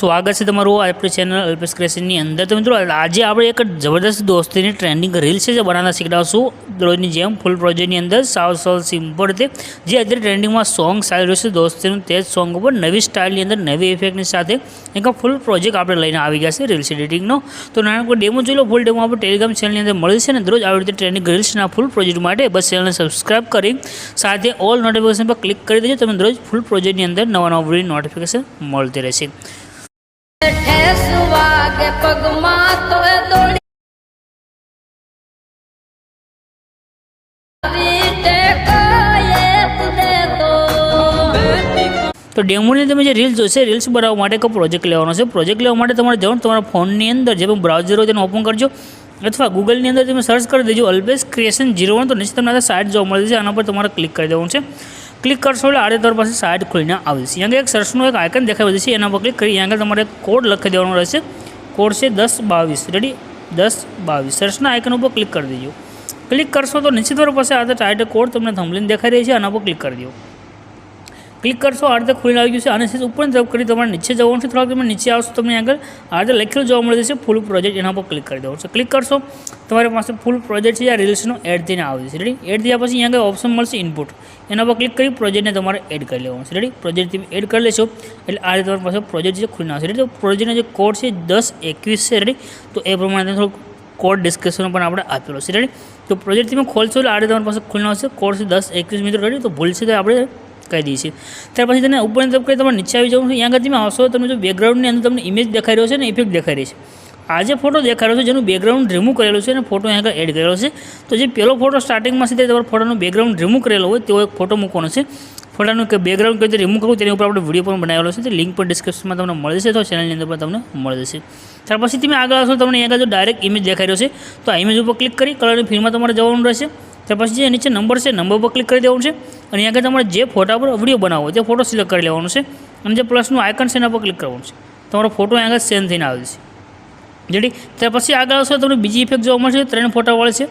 સ્વાગત છે તમારું આપણી ચેનલ અલ્પેશ ક્રેશનની અંદર. તો મિત્રો, આજે આપણે એક જબરદસ્ત દોસ્તીની ટ્રેન્ડિંગ રીલ છે જે બનાવતા શીખડાવશું. રોજની જેમ ફૂલ પ્રોજેક્ટની અંદર સાવ સાવ સિમ્પલ રીતે જે અત્યારે ટ્રેન્ડિંગમાં સોંગ ચાલી રહ્યું છે, દોસ્તીનું તે જ સોંગ ઉપર નવી સ્ટાઇલની અંદર, નવી ઇફેક્ટની સાથે એક ફૂલ પ્રોજેક્ટ આપણે લઈને આવી ગયા છે રીલ્સ એડિટિંગનો તો નાના ડેમો જોઈ લો ફૂલ ડેમો આપણે ટેલિગ્રામ ચેનલની અંદર મળી છે ને દરરોજ આવી રીતે ટ્રેન્ડિંગ રીલ્સના ફૂલ પ્રોજેક્ટ માટે બસ ચેનલને સબસ્ક્રાઇબ કરી સાથે ઓલ નોટિફિકેશન પર ક્લિક કરી દેજો. તમે દરરોજ ફૂલ પ્રોજેક્ટની અંદર નવા નવા નોટિફિકેશન મળતી રહેશે. પગમાં તો દોડી તો ડેમોની તમે જે રીલ્સ જોશે રીલ્સ બનાવવા માટે એક પ્રોજેક્ટ લેવાનો છે? પ્રોજેક્ટ લેવા માટે તમારે જવાનું તમારા ફોનની અંદર, જે પણ બ્રાઉઝર હોય તેને ઓપન કરજો. અથવા ગૂગલની અંદર તમે સર્ચ કરી દેજો અલ્પેશ ક્રિએશન જીરો વન તો નીચે તમને સાઇટ જોવા મળે છે, આના પર તમારે ક્લિક કરી દેવાનું છે. ક્લિક કરશો એટલે આડે તમારી પાસે સાઇટ ખોલીને આવે છે અહીંયા એક સર્ચનું એક આઇકન દેખાય છે, એના પર ક્લિક કરી અહીંયા તમારે કોડ લખી દેવાનો રહેશે. કોડ છે દસ બાવીસ. રેડી દસ બાવીસ. સર્ચના આઇકન ઉપર ક્લિક કરી દેજો. ક્લિક કરશો તો નિશ્ચિત તમારી પાસે આ ટાઈટ કોડ તમને થંભલીને દેખાઈ રહી છે આના પર ક્લિક કરી દો. ક્લિક કરશો, આ રીતે ખુલીને આવી ગયું છે અને ઉપર તરફ કરી તમારે નીચે જવાનું છે. થોડાક તમે નીચે આવશો તમને આગળ. આ રીતે લખેલું જોવા મળે છે ફૂલ પ્રોજેક્ટ એના પર ક્લિક કરી દેવાનું છે. ક્લિક કરશો, તમારી પાસે ફૂલ પ્રોજેક્ટ છે, આ રીલ્સનો એડ થઈને આવે છે રેડી એડ થયા પછી અહીંયા આગળ ઓપ્શન મળશે ઇનપુટ એના પર ક્લિક કરી પ્રોજેક્ટને તમારે એડ કરી લેવાનું છે. રેડી પ્રોજેક્ટ તમે એડ કરી લેશો, એટલે આ રીતે તમારી પાસે પ્રોજેક્ટ છે, ખુલીને આવશે. રેડી તો પ્રોજેક્ટનો જે કોડ છે, દસ એકવીસ છે. રેડી તો એ પ્રમાણે થોડુંક કોડ ડિસ્ક્રિપ્શન પણ આપણે આપેલો છે. રેડી તો પ્રોજેક્ટ તમે ખોલશો, એટલે આ રીતે તમારી પાસે ખુલ્લો આવશે. કોડ છે દસ એકવીસ મિત્રો. રેડી તો ભૂલશે તો આપણે દઈએ છીએ. ત્યાર પછી તેને ઉપરની તરફ કરી તમારે નીચે આવી જવું છે ત્યાં તમે આવશો તમને જો બેકગ્રાઉન્ડની અંદર તમને ઇમેજ દેખાઈ રહ્યો છે ને ઇફેક્ટ દેખાઈ રહી છે. આ ફોટો દેખાઈ રહ્યો છે, જેનું બેકગ્રાઉન્ડ રિમૂવ કરેલું છે અને ફોટો અહીંયા આગળ એડ કરેલો છે. તો જે પહેલો ફોટો સ્ટાર્ટિંગમાં સીધા તમારા ફોટોનું બેકગ્રાઉન્ડ રિમૂવ કરેલો હોય, તેવો એક ફોટો મૂકવાનો છે. ફોટાનું કે બેકગ્રાઉન્ડ કઈ રીતે રિમૂવ કરવું તેની ઉપર આપણે વીડિયો પણ બનાવેલો છે. તે લિંક પણ ડિસ્ક્રિપ્શનમાં તમને મળી જશે, તો ચેનલની અંદર પણ તમને મળી જશે. ત્યાર પછી તમે આગળ આવશો, તમને અહીંયા જો ડાયરેક્ટ ઇમેજ દેખાઈ રહ્યો છે, તો આ ઇમેજ ઉપર ક્લિક કરી કલરની ફિલ્મમાં તમારે જવાનું રહેશે. ત્યાર પછી જે નીચે નંબર છે, નંબર પર ક્લિક કરી દેવાનું છે. અને આગળ તમારે જે ફોટા પર વીડિયો બનાવવો તે ફોટો સિલેક્ટ કરી લેવાનો છે. અને જે પ્લસનું આઇકન છે, એના પર ક્લિક કરવાનું છે. તમારો ફોટો આગળ સેન્ડ થઈને આવે છે જેથી ત્યાર પછી આગળ આવશે, તમને બીજી ઇફેક્ટ જોવા મળશે ત્રણ ફોટાવાળી છે.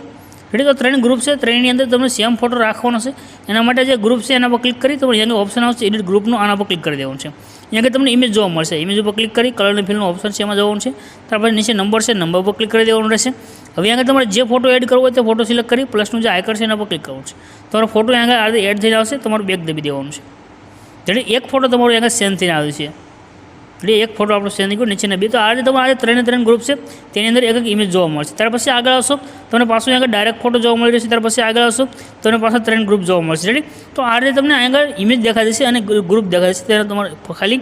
રેડી તો ત્રણ ગ્રુપ છે, ત્રણની અંદર તમને સેમ ફોટો રાખવાનો છે. એના માટે જે ગ્રુપ છે, એના પર ક્લિક કરી તમને અહીંયા ઓપ્શન આવશે એડિટ ગ્રુપનું આના પર ક્લિક કરી દેવાનું છે. અહીંયા તમને ઇમેજ જોવા મળશે. ઇમેજ ઉપર ક્લિક કરી કલરની ફિલ્મનો ઓપ્શન છે, એમાં જવાનું છે. ત્યાર પછી નીચે નંબર છે, નંબર પર ક્લિક કરી દેવાનું રહેશે. હવે આગળ તમારે જે ફોટો એડ કરવો હોય તે ફોટો સિલેક્ટ કરી પ્લસનું જે આયકર છે એના પર ક્લિક કરવું છે. તમારો ફોટો આગળ એડ થઈ આવશે, તમારું બેગ દબી દેવાનું છે. જેથી એક ફોટો તમારો આગળ સેન્ડ થઈને આવે છે. એટલે એક ફોટો આપણો થઈ ગયો, નીચેના બે. તો આ રીતે તમારે ત્રણે ત્રણ ગ્રુપ છે, તેની અંદર એક એક ઇમેજ જોવા મળશે. ત્યાર પછી આગળ આવશો, તમને પાછું આગળ ડાયરેક્ટ ફોટો જોવા મળી રહેશે. ત્યાર પછી આગળ આવશો, તમને પાછા ત્રણ ગ્રુપ જોવા મળશે. રેડી તો આ રીતે તમને આગળ ઇમેજ દેખાઈ જશે અને ગ્રુપ દેખાઈ જશે ત્યારે તમારે ખાલી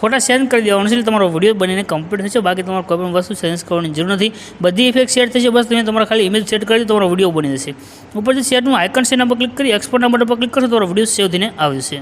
ફોટા સેન્ડ કરી દેવાનું છે. એટલે તમારો વીડિયો બનીને કમ્પ્લીટ થશે. બાકી તમારે કોઈ પણ વસ્તુ ચેન્જ કરવાની જરૂર નથી. બધી ઇફેક્ટ સેટ થશે, બસ તમે તમારા ખાલી ઇમેજ સેટ કરી તમારો વીડિયો બની જશે. ઉપરથી સેટનું આઇકન સેના પર ક્લિક કરી એક્સપોર્ટના બટન પર ક્લિક કરશો, તમારો વીડિયો સેવ થઈને આવશે